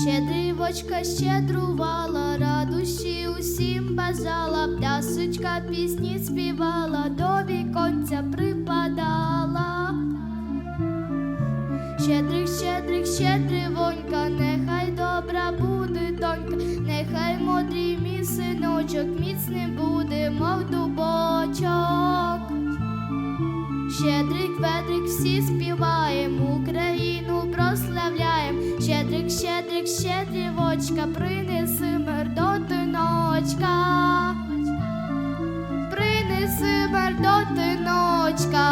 Щедрівочка щедрувала, радощі усім бажала, плясочка пісні співала, до віконця припадала. Щедрик, щедрик, щедривонька, нехай добра буде донька, нехай мудрий мій синочок, міцним буде, мов дубочок. Щедрик, ведрик, всі співаєм, Україну. Щедрик, щедрівочка, принеси мир до тиночка. Принеси мир до тиночка.